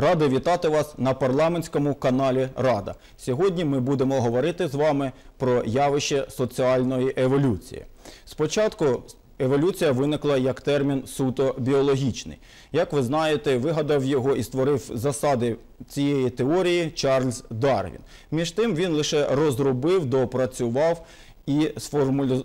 Радий вітати вас на парламентському каналі Рада. Сьогодні ми будемо говорити з вами про явище соціальної еволюції. Спочатку еволюція виникла як термін суто біологічний. Як ви знаєте, вигадав його і створив засади цієї теорії Чарльз Дарвін. Між тим він лише розробив, доопрацював і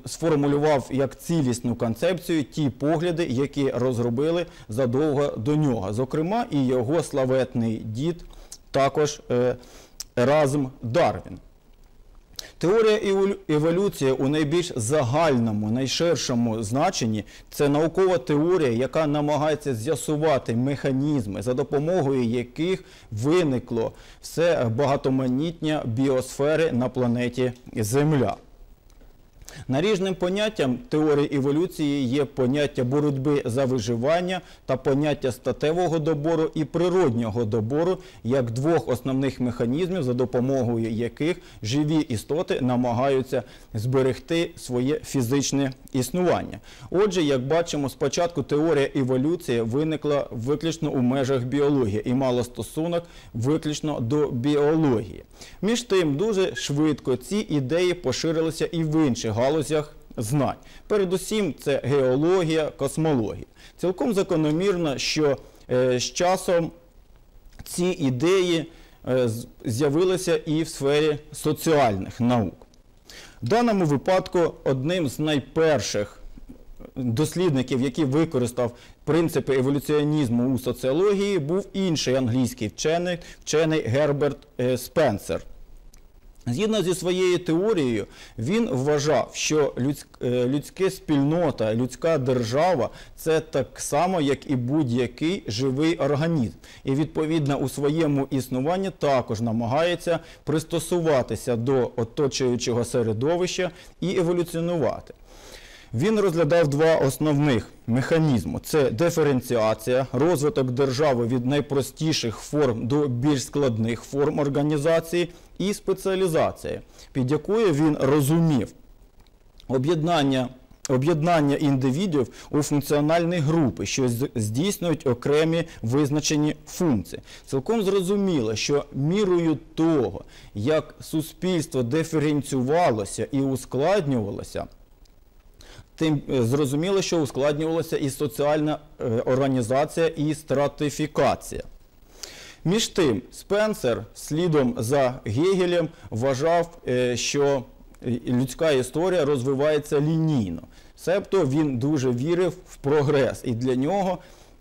сформулював як цілісну концепцію ті погляди, які розробили задовго до нього. Зокрема, і його славетний дід, також е, Еразм Дарвін. Теорія еволюції у найбільш загальному, найширшому значенні це наукова теорія, яка намагається з'ясувати механізми, за допомогою яких виникло все багатоманітня біосфери на планеті Земля. Наріжним поняттям теорії еволюції є поняття боротьби за виживання та поняття статевого добору і природнього добору як двох основних механізмів, за допомогою яких живі істоти намагаються зберегти своє фізичне існування. Отже, як бачимо, спочатку теорія еволюції виникла виключно у межах біології і мала стосунок виключно до біології. Між тим, дуже швидко ці ідеї поширилися і в інших галузях знань. Передусім, це геологія, космологія. Цілком закономірно, що е, з часом ці ідеї е, з'явилися і в сфері соціальних наук. В даному випадку одним з найперших дослідників, який використав принципи еволюціонізму у соціології, був інший англійський вчений, вчений Герберт е, Спенсер. Згідно зі своєю теорією, він вважав, що е, людська спільнота, людська держава це так само, як і будь-який живий організм. І відповідно у своєму існуванні також намагається пристосуватися до оточуючого середовища і еволюціонувати. Він розглядав два основних механізми: це диференціація, розвиток держави від найпростіших форм до більш складних форм організації, і спеціалізація, під якою він розумів об'єднання. Об'єднання індивідів у функціональні групи, що здійснюють окремі визначені функції. Цілком зрозуміло, що мірою того, як суспільство диференціювалося і ускладнювалося, тим е, зрозуміло, що ускладнювалася і соціальна е, організація, і стратифікація. Між тим, Спенсер, слідом за Гегелем, вважав, е, що людська історія розвивається лінійно. Себто він дуже вірив в прогрес, і для нього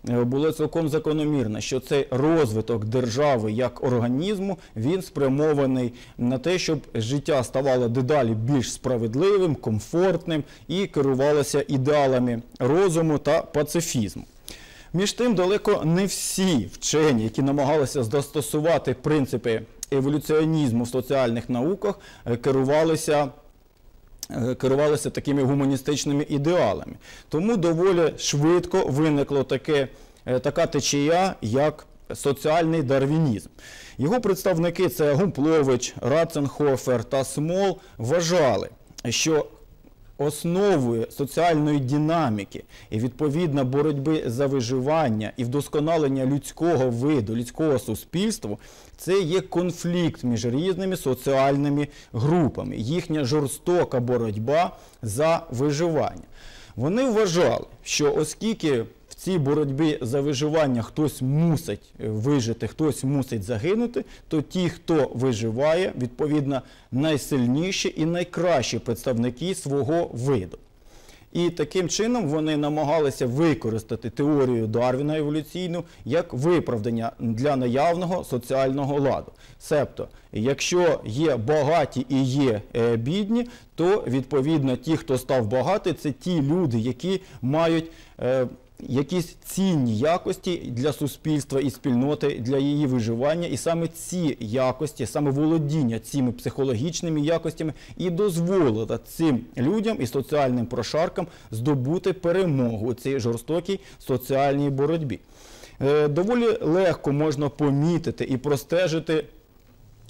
е, було цілком закономірно, що цей розвиток держави як організму він спрямований на те, щоб життя ставало дедалі більш справедливим, комфортним і керувалося ідеалами розуму та пацифізму. Між тим, далеко не всі вчені, які намагалися застосувати принципи еволюціонізму в соціальних науках, е, керувалися е, керувалися такими гуманістичними ідеалами. Тому доволі швидко виникло таке, е, така течія, як соціальний дарвінізм. Його представники це Гумплович, Раценхофер та Смол вважали, що основою соціальної динаміки і відповідно боротьби за виживання і вдосконалення людського виду, людського суспільства це є конфлікт між різними соціальними групами, їхня жорстока боротьба за виживання. Вони вважали, що оскільки цій боротьбі за виживання хтось мусить е, вижити, хтось мусить загинути, то ті, хто виживає, відповідно, найсильніші і найкращі представники свого виду. І таким чином вони намагалися використати теорію Дарвіна еволюційну як виправдання для наявного соціального ладу. Себто, якщо є багаті і є е, бідні, то відповідно ті, хто став багатий, це ті люди, які мають е, якісь цінні якості для суспільства і спільноти, для її виживання. І саме ці якості, саме володіння цими психологічними якостями і дозволило цим людям і соціальним прошаркам здобути перемогу у цій жорстокій соціальній боротьбі. Е, Доволі легко можна помітити і простежити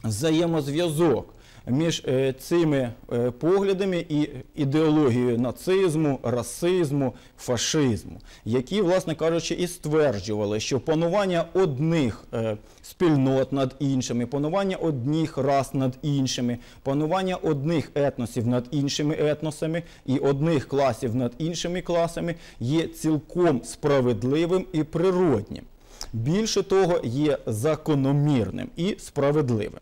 взаємозв'язок між е, цими е, поглядами і ідеологією нацизму, расизму, фашизму, які, власне кажучи, і стверджували, що панування одних е, спільнот над іншими, панування одних рас над іншими, панування одних етносів над іншими етносами і одних класів над іншими класами є цілком справедливим і природнім. Більше того, є закономірним і справедливим.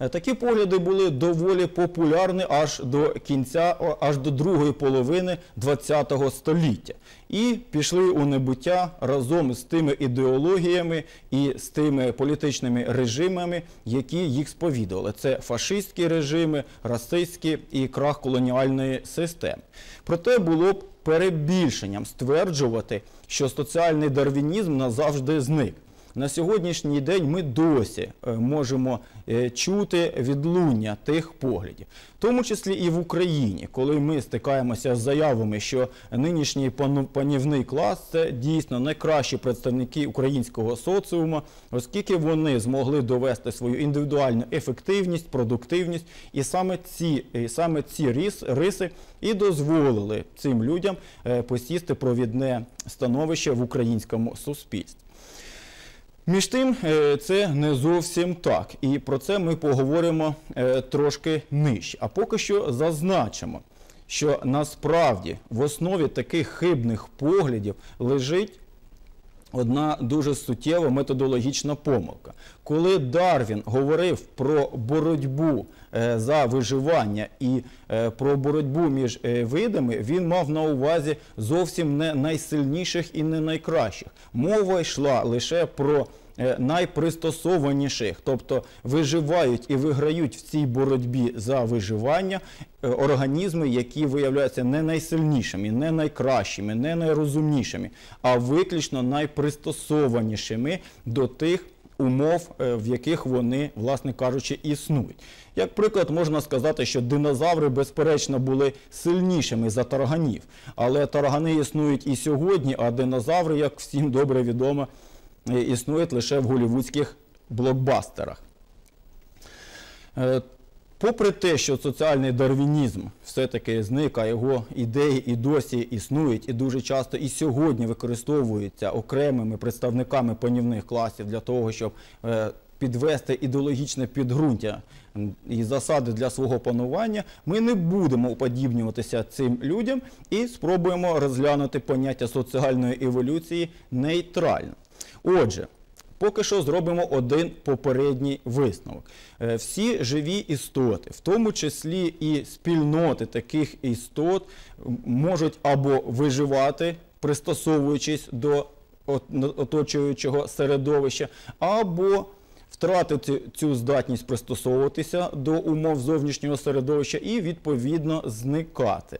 Е, Такі погляди були доволі популярні аж до кінця, аж до другої половини ХХ століття. І пішли у небуття разом з тими ідеологіями і з тими політичними режимами, які їх сповідували. Це фашистські режими, расистські і крах колоніальної системи. Проте було б перебільшенням стверджувати, що соціальний дарвінізм назавжди зник. На сьогоднішній день ми досі е, можемо е, чути відлуння тих поглядів, в тому числі і в Україні, коли ми стикаємося з заявами, що нинішній панівний клас це дійсно найкращі представники українського соціуму, оскільки вони змогли довести свою індивідуальну ефективність, продуктивність, і саме ці, і саме ці рис- риси і дозволили цим людям е, посісти провідне становище в українському суспільстві. Між тим, е, це не зовсім так, і про це ми поговоримо е, трошки нижче. А поки що зазначимо, що насправді в основі таких хибних поглядів лежить одна дуже суттєва методологічна помилка. Коли Дарвін говорив про боротьбу е, за виживання і е, про боротьбу між е, видами, він мав на увазі зовсім не найсильніших і не найкращих. Мова йшла лише про найпристосованіших, тобто виживають і виграють в цій боротьбі за виживання е, організми, які виявляються не найсильнішими, не найкращими, не найрозумнішими, а виключно найпристосованішими до тих умов, е, в яких вони, власне кажучи, існують. Як приклад, можна сказати, що динозаври, безперечно, були сильнішими за тарганів, але таргани існують і сьогодні, а динозаври, як всім добре відомо, е, існують лише в голівудських блокбастерах. Е, Попри те, що соціальний дарвінізм все-таки зник, а його ідеї і досі існують, і дуже часто і сьогодні використовуються окремими представниками панівних класів для того, щоб е, підвести ідеологічне підґрунтя і засади для свого панування, ми не будемо уподібнюватися цим людям і спробуємо розглянути поняття соціальної еволюції нейтрально. Отже, Поки що зробимо один попередній висновок. Е, Всі живі істоти, в тому числі і спільноти таких істот, можуть або виживати, пристосовуючись до оточуючого середовища, або втратити цю здатність пристосовуватися до умов зовнішнього середовища і відповідно зникати.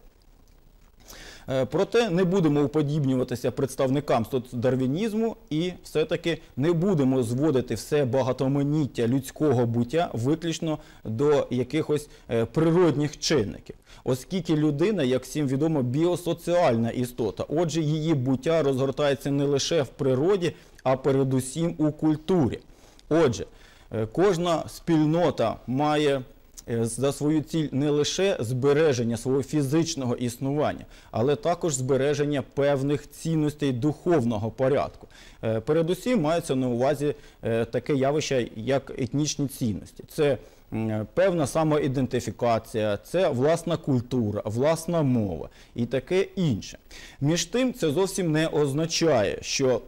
Е, Проте не будемо уподібнюватися представникам соцдарвінізму і все-таки не будемо зводити все багатоманіття людського буття виключно до якихось е, природних чинників. Оскільки людина, як всім відомо, біосоціальна істота. Отже, її буття розгортається не лише в природі, а передусім у культурі. Отже, е, кожна спільнота має за свою ціль не лише збереження свого фізичного існування, але також збереження певних цінностей духовного порядку. Е, Передусім мається на увазі е, таке явище, як етнічні цінності. Це певна самоідентифікація, це власна культура, власна мова і таке інше. Між тим, це зовсім не означає, що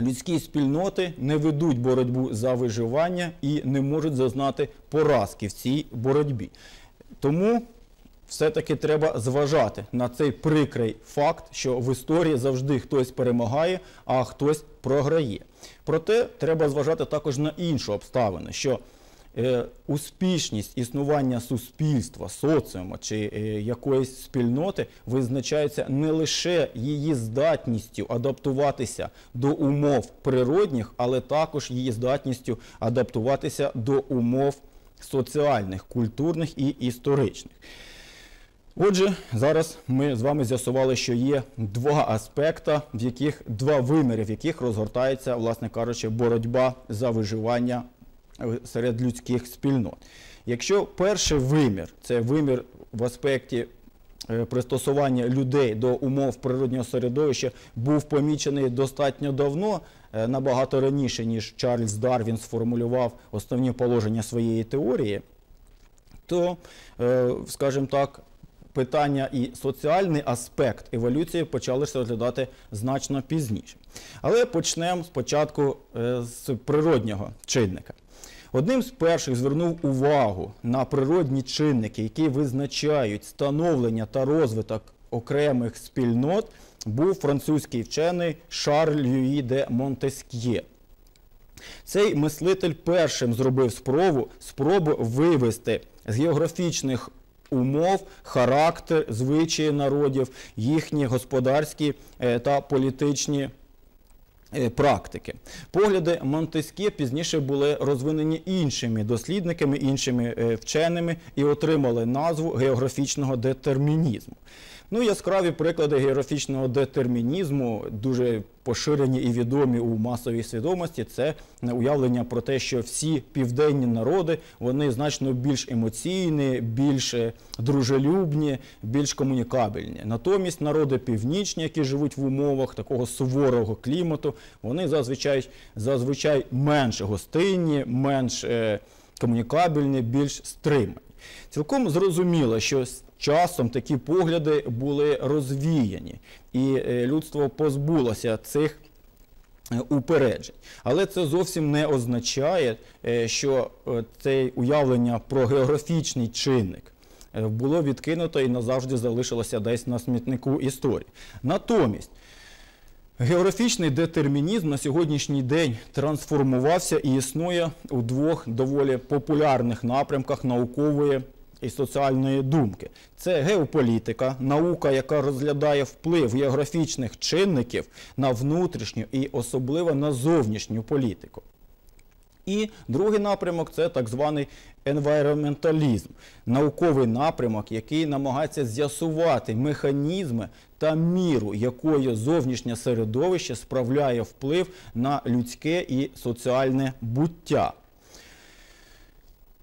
Людські спільноти не ведуть боротьбу за виживання і не можуть зазнати поразки в цій боротьбі. Тому все-таки треба зважати на цей прикрий факт, що в історії завжди хтось перемагає, а хтось програє. Проте треба зважати також на іншу обставину, що успішність існування суспільства, соціуму чи е, якоїсь спільноти визначається не лише її здатністю адаптуватися до умов природних, але також її здатністю адаптуватися до умов соціальних, культурних і історичних. Отже, зараз ми з вами з'ясували, що є два аспекти, в яких два виміри, в яких розгортається, власне кажучи, боротьба за виживання е, серед людських спільнот. Якщо перший вимір це вимір в аспекті е, пристосування людей до умов природнього середовища був помічений достатньо давно, е, набагато раніше, ніж Чарльз Дарвін сформулював основні положення своєї теорії, то, е, скажімо так, питання і соціальний аспект еволюції почалися розглядати значно пізніше. Але почнемо спочатку е, з природнього чинника. Одним з перших звернув увагу на природні чинники, які визначають становлення та розвиток окремих спільнот, був французький вчений Шарль Люї де Монтеск'є. Цей мислитель першим зробив спробу, спробу вивести з географічних умов характер, звичаї народів, їхні господарські е, та політичні е, практики. Погляди Монтескє пізніше були розвинені іншими дослідниками, іншими е, вченими і отримали назву географічного детермінізму. Ну, яскраві приклади географічного детермінізму, дуже поширені і відомі у масовій свідомості, це уявлення про те, що всі південні народи вони значно більш емоційні, більш е, дружелюбні, більш комунікабельні. Натомість народи північні, які живуть в умовах такого суворого клімату, вони зазвичай зазвичай менш гостинні, менш е, комунікабельні, більш стримані. Цілком зрозуміло, що часом такі погляди були розвіяні, і е, людство позбулося цих е, упереджень. Але це зовсім не означає, е, що це уявлення про географічний чинник було відкинуто і назавжди залишилося десь на смітнику історії. Натомість. Географічний детермінізм на сьогоднішній день трансформувався і існує у двох доволі популярних напрямках наукової і соціальної думки. Це геополітика, наука, яка розглядає вплив географічних чинників на внутрішню і особливо на зовнішню політику. І другий напрямок це так званий енвайроменталізм, науковий напрямок, який намагається з'ясувати механізми та міру, якою зовнішнє середовище справляє вплив на людське і соціальне буття.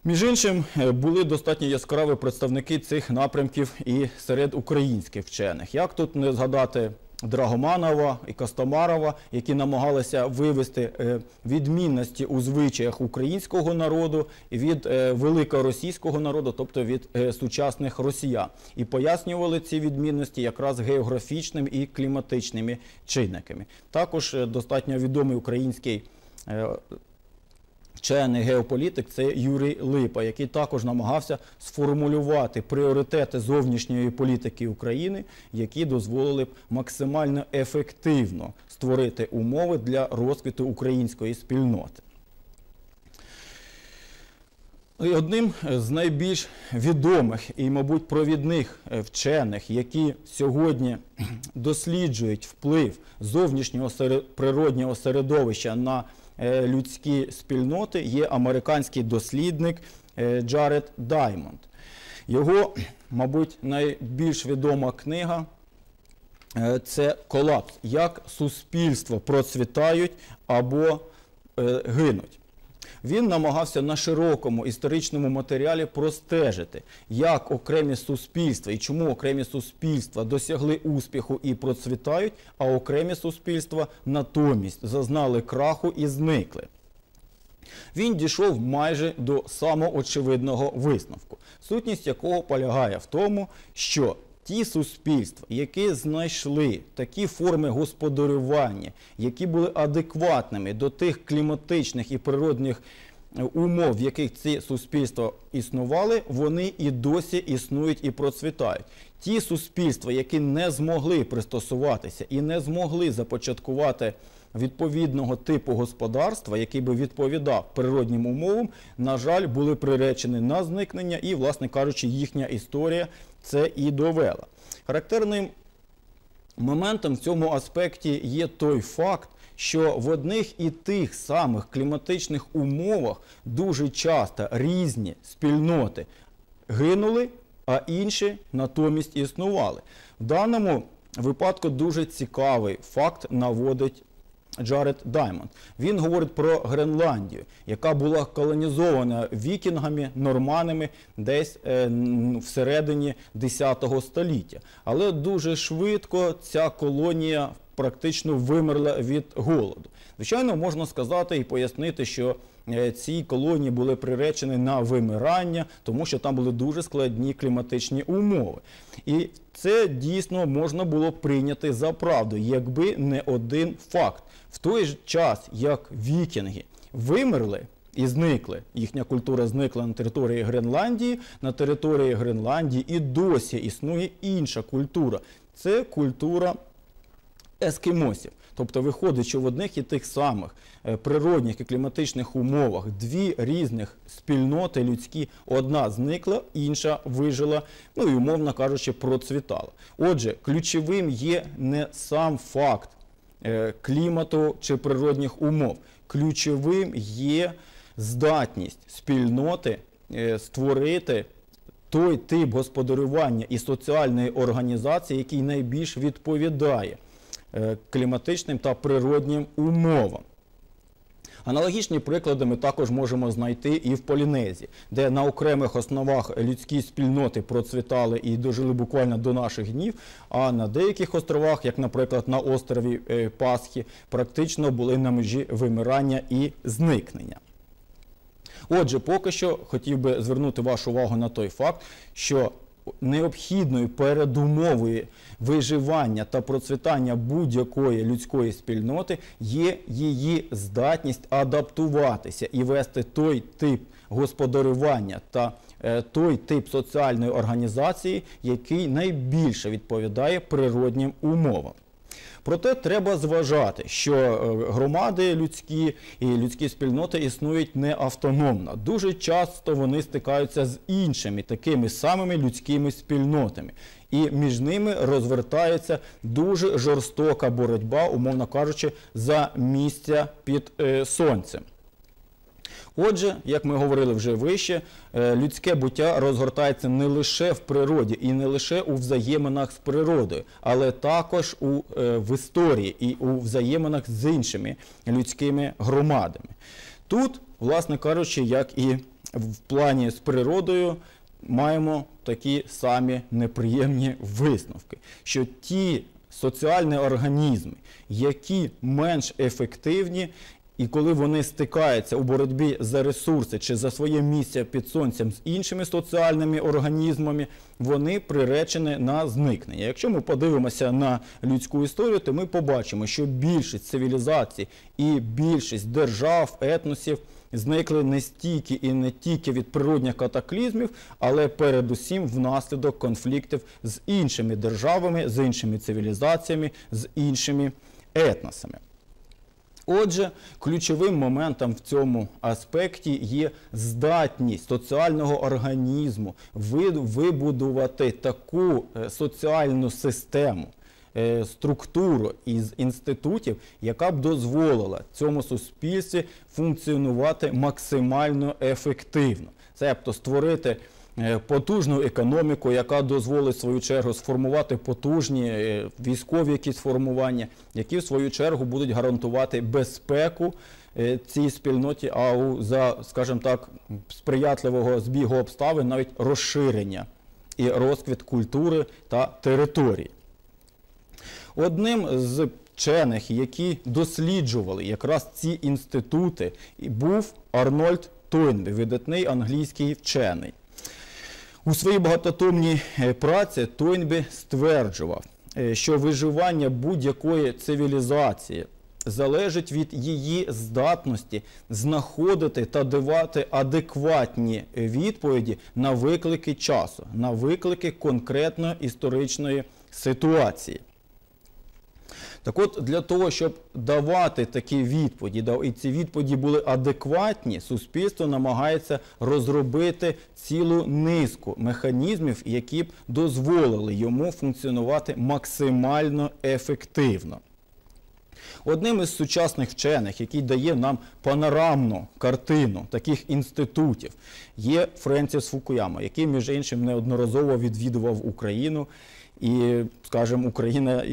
Між іншим, е, були достатньо яскраві представники цих напрямків і серед українських вчених. Як тут не згадати Драгоманова і Костомарова, які намагалися вивести е, відмінності у звичаях українського народу від е, великоросійського народу, тобто від сучасних росіян, і пояснювали ці відмінності якраз географічними і кліматичними чинниками. Також достатньо відомий український Вчений геополітик це Юрій Липа, який також намагався сформулювати пріоритети зовнішньої політики України, які дозволили б максимально ефективно створити умови для розквіту української спільноти. І Одним з найбільш відомих і, мабуть, провідних вчених, які сьогодні досліджують вплив зовнішнього природнього середовища на Е, людські спільноти є американський дослідник е, Джаред Даймонд. Його, мабуть, найбільш відома книга е, це колапс, як суспільство процвітають або гинуть. Він намагався на широкому історичному матеріалі простежити, як окремі суспільства і чому окремі суспільства досягли успіху і процвітають, а окремі суспільства натомість зазнали краху і зникли. Він дійшов майже до самоочевидного висновку, сутність якого полягає в тому, що ті суспільства, які знайшли такі форми господарювання, які були адекватними до тих кліматичних і природних е, умов, в яких ці суспільства існували, вони і досі існують і процвітають. Ті суспільства, які не змогли пристосуватися і не змогли започаткувати відповідного типу господарства, який би відповідав природнім умовам, на жаль, були приречені на зникнення, і, власне кажучи, їхня історія це і довела. Характерним моментом в цьому аспекті є той факт, що в одних і тих самих кліматичних умовах дуже часто різні спільноти гинули, а інші натомість існували. В даному випадку дуже цікавий факт наводить Джаред Даймонд. Він говорить про Гренландію, яка була колонізована вікінгами, норманами десь е, всередині 10 століття. Але дуже швидко ця колонія практично вимерла від голоду. Звичайно, можна сказати і пояснити, що е, ці колонії були приречені на вимирання, тому що там були дуже складні кліматичні умови. І це дійсно можна було прийняти за правду, якби не один факт. В той же час, як вікінги вимерли і зникли, їхня культура зникла на території Гренландії, на території Гренландії і досі існує інша культура. Це культура ескімосів. Тобто виходить, що в одних і тих самих е, природних і кліматичних умовах дві різних спільноти людські, одна зникла, інша вижила, ну і умовно кажучи, процвітала. Отже, ключовим є не сам факт е, клімату чи природних умов. Ключовим є здатність спільноти е, створити той тип господарювання і соціальної організації, який найбільш відповідає кліматичним та природнім умовам. Аналогічні приклади ми також можемо знайти і в Полінезії, де на окремих основах людські спільноти процвітали і дожили буквально до наших днів, а на деяких островах, як, наприклад, на острові е, Пасхи, практично були на межі вимирання і зникнення. Отже, поки що хотів би звернути вашу увагу на той факт, що необхідною передумовою виживання та процвітання будь-якої людської спільноти є її здатність адаптуватися і вести той тип господарювання та е, той тип соціальної організації, який найбільше відповідає природнім умовам. Проте треба зважати, що е, громади людські і людські спільноти існують не автономно. Дуже часто вони стикаються з іншими такими самими людськими спільнотами. І між ними розвертається дуже жорстока боротьба, умовно кажучи, за місця під е, сонцем. Отже, як ми говорили вже вище, е, людське буття розгортається не лише в природі і не лише у взаєминах з природою, але також у, е, в історії і у взаєминах з іншими людськими громадами. Тут, власне кажучи, як і в плані з природою, маємо такі самі неприємні висновки, що ті соціальні організми, які менш ефективні, і коли вони стикаються у боротьбі за ресурси чи за своє місце під сонцем з іншими соціальними організмами, вони приречені на зникнення. Якщо ми подивимося на людську історію, то ми побачимо, що більшість цивілізацій і більшість держав, етносів зникли не стільки і не тільки від природних катаклізмів, але передусім внаслідок конфліктів з іншими державами, з іншими цивілізаціями, з іншими етносами. Отже, ключовим моментом в цьому аспекті є здатність соціального організму вибудувати таку е, соціальну систему, структуру із інститутів, яка б дозволила цьому суспільстві функціонувати максимально ефективно. Тобто створити е, потужну економіку, яка дозволить в свою чергу сформувати потужні е, військові якісь формування, які в свою чергу будуть гарантувати безпеку е, цій спільноті, а у за, скажімо так, сприятливого збігу обставин навіть розширення і розквіт культури та території. Одним з вчених, які досліджували якраз ці інститути, був Арнольд Тойнбі, видатний англійський вчений. У своїй багатотомній е, праці Тойнбі стверджував, е, що виживання будь-якої цивілізації залежить від її здатності знаходити та давати адекватні відповіді на виклики часу, на виклики конкретної історичної ситуації. Так от, для того, щоб давати такі відповіді, і ці відповіді були адекватні, суспільство намагається розробити цілу низку механізмів, які б дозволили йому функціонувати максимально ефективно. Одним із сучасних вчених, який дає нам панорамну картину таких інститутів, є Френсіс Фукуяма, який, між іншим, неодноразово відвідував Україну і, скажімо, Україна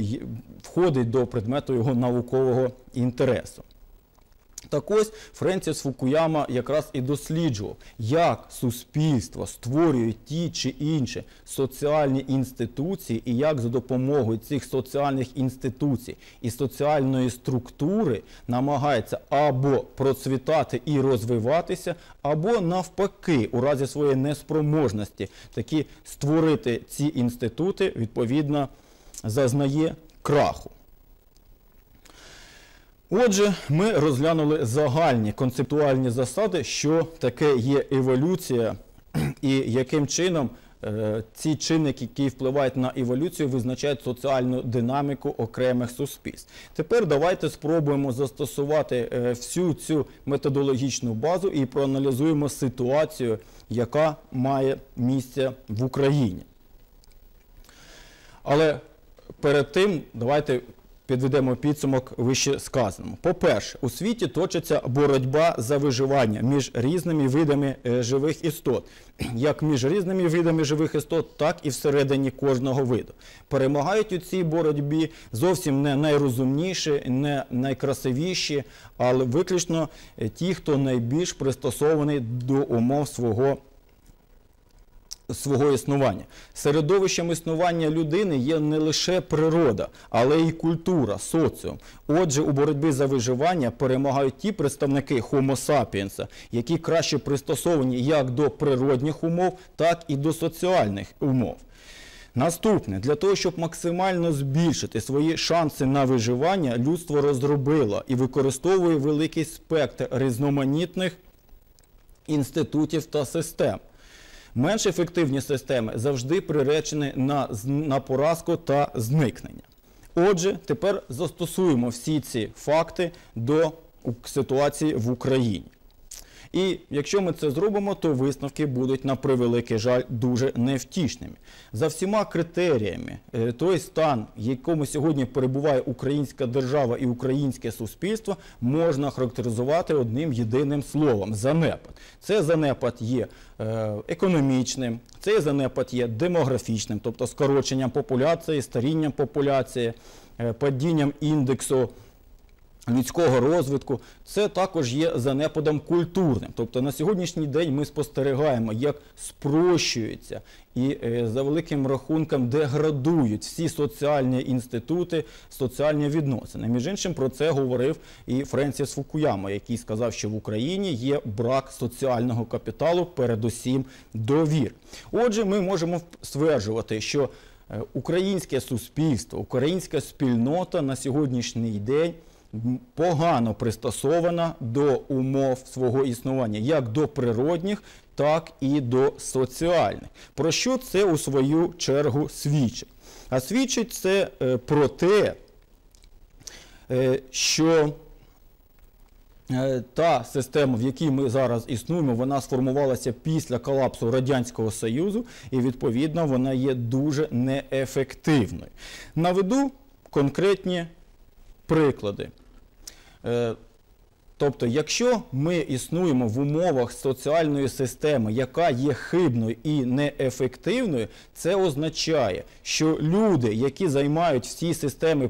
входить до предмету його наукового інтересу. Так ось Френсіс Фукуяма якраз і досліджував, як суспільство створює ті чи інші соціальні інституції, і як за допомогою цих соціальних інституцій і соціальної структури намагається або процвітати і розвиватися, або навпаки, у разі своєї неспроможності такі створити ці інститути, відповідно, зазнає краху. Отже, ми розглянули загальні концептуальні засади, що таке є еволюція, і яким чином е, ці чинники, які впливають на еволюцію, визначають соціальну динаміку окремих суспільств. Тепер давайте спробуємо застосувати е, всю цю методологічну базу і проаналізуємо ситуацію, яка має місце в Україні. Але перед тим давайте підведемо підсумок вище сказаному. По-перше, у світі точиться боротьба за виживання між різними видами е, живих істот, як між різними видами живих істот, так і всередині кожного виду. Перемагають у цій боротьбі зовсім не найрозумніші, не найкрасивіші, але виключно е, ті, хто найбільш пристосований до умов свого свого існування. Середовищем існування людини є не лише природа, але й культура, соціум. Отже, у боротьбі за виживання перемагають ті представники Homo sapiens, які краще пристосовані як до природних умов, так і до соціальних умов. Наступне, для того, щоб максимально збільшити свої шанси на виживання, людство розробило і використовує великий спектр різноманітних інститутів та систем. Менш ефективні системи завжди приречені на, на поразку та зникнення. Отже, тепер застосуємо всі ці факти до ситуації в Україні. І якщо ми це зробимо, то висновки будуть на превеликий жаль дуже невтішними. За всіма критеріями, е, той стан, в якому сьогодні перебуває українська держава і українське суспільство, можна характеризувати одним єдиним словом занепад. Це занепад є е, економічним, цей занепад є демографічним, тобто скороченням популяції, старінням популяції, е, падінням індексу людського розвитку, це також є занепадом культурним. Тобто на сьогоднішній день ми спостерігаємо, як спрощуються і е, за великим рахунком деградують всі соціальні інститути, соціальні відносини. Між іншим про це говорив і Френсіс Фукуяма, який сказав, що в Україні є брак соціального капіталу, передусім довір. Отже, ми можемо стверджувати, що е, українське суспільство, українська спільнота на сьогоднішній день погано пристосована до умов свого існування, як до природних, так і до соціальних. Про що це у свою чергу свідчить? А свідчить це е, про те, е, що Е, Та система, в якій ми зараз існуємо, вона сформувалася після колапсу Радянського Союзу, і відповідно вона є дуже неефективною. Наведу конкретні приклади. Е, Тобто, якщо ми існуємо в умовах соціальної системи, яка є хибною і неефективною, це означає, що люди, які займають в цій системі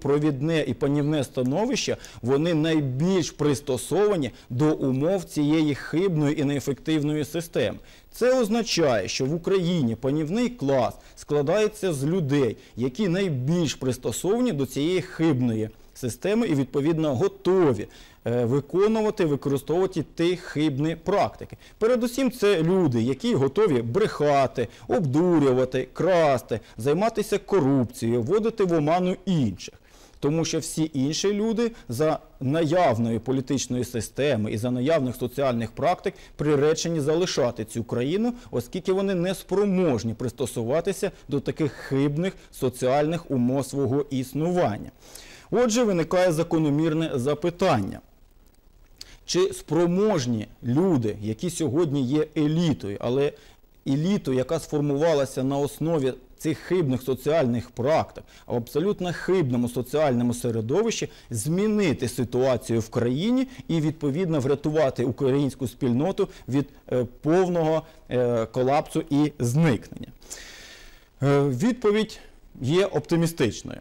провідне і панівне становище, вони найбільш пристосовані до умов цієї хибної і неефективної системи. Це означає, що в Україні панівний клас складається з людей, які найбільш пристосовані до цієї хибної системи і відповідно готові е, виконувати, використовувати ті хибні практики. Передусім, це люди, які готові брехати, обдурювати, красти, займатися корупцією, вводити в оману інших. Тому що всі інші люди за наявної політичної системи і за наявних соціальних практик приречені залишати цю країну, оскільки вони не спроможні пристосуватися до таких хибних соціальних умов свого існування. Отже, виникає закономірне запитання. Чи спроможні люди, які сьогодні є елітою, але елітою, яка сформувалася на основі цих хибних соціальних практик, а в абсолютно хибному соціальному середовищі, змінити ситуацію в країні і відповідно врятувати українську спільноту від е, повного е, колапсу і зникнення? Е, Відповідь є оптимістичною.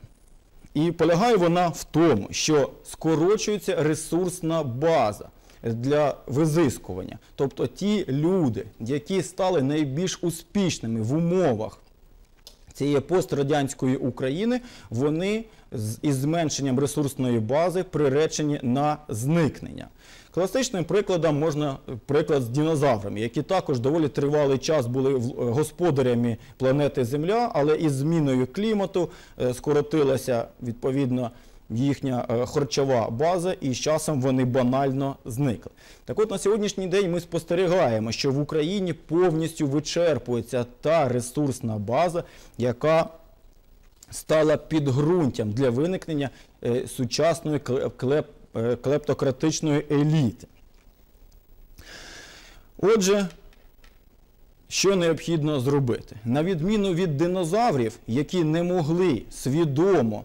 І полягає вона в тому, що скорочується ресурсна база для визискування. Тобто ті люди, які стали найбільш успішними в умовах цієї пострадянської України, вони із зменшенням ресурсної бази приречені на зникнення. Класичним прикладом можна приклад з динозаврами, які також доволі тривалий час були е, господарями планети Земля, але із зміною клімату е, скоротилася відповідно їхня е, харчова база, і з часом вони банально зникли. Так от на сьогоднішній день ми спостерігаємо, що в Україні повністю вичерпується та ресурсна база, яка стала підґрунтям для виникнення е, сучасної клеп- е, клептократичної еліти. Отже, що необхідно зробити? На відміну від динозаврів, які не могли свідомо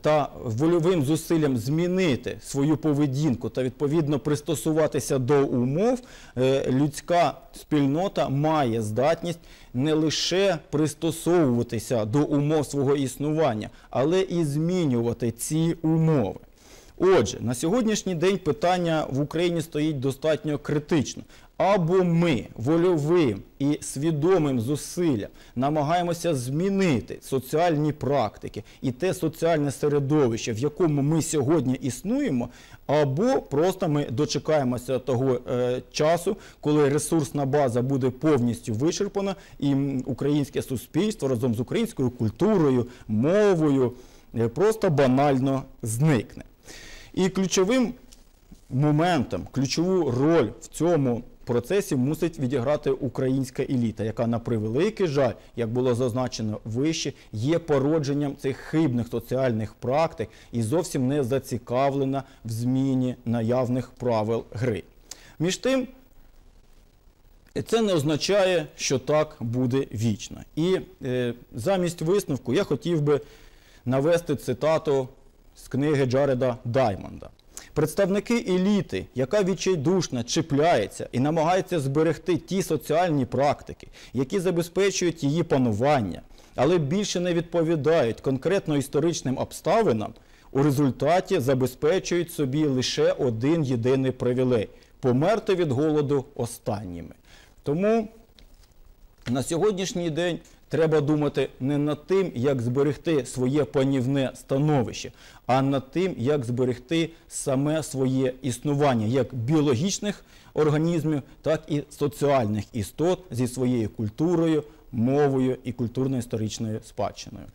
та вольовим зусиллям змінити свою поведінку та відповідно пристосуватися до умов, е, людська спільнота має здатність не лише пристосовуватися до умов свого існування, але і змінювати ці умови. Отже, на сьогоднішній день питання в Україні стоїть достатньо критично. Або ми вольовим і свідомим зусиллям намагаємося змінити соціальні практики і те соціальне середовище, в якому ми сьогодні існуємо, або просто ми дочекаємося того е, часу, коли ресурсна база буде повністю вичерпана, і українське суспільство разом з українською культурою, мовою е, просто банально зникне. І ключовим моментом, ключову роль в цьому процесі мусить відіграти українська еліта, яка на превеликий жаль, як було зазначено вище, є породженням цих хибних соціальних практик і зовсім не зацікавлена в зміні наявних правил гри. Між тим, це не означає, що так буде вічно. І е, замість висновку я хотів би навести цитату з книги Джареда Даймонда. Представники еліти, яка відчайдушно чіпляється і намагається зберегти ті соціальні практики, які забезпечують її панування, але більше не відповідають конкретно історичним обставинам, у результаті забезпечують собі лише один єдиний привілей померти від голоду останніми. Тому на сьогоднішній день треба думати не над тим, як зберегти своє панівне становище, а над тим, як зберегти саме своє існування як біологічних організмів, так і соціальних істот зі своєю культурою, мовою і культурно-історичною спадщиною.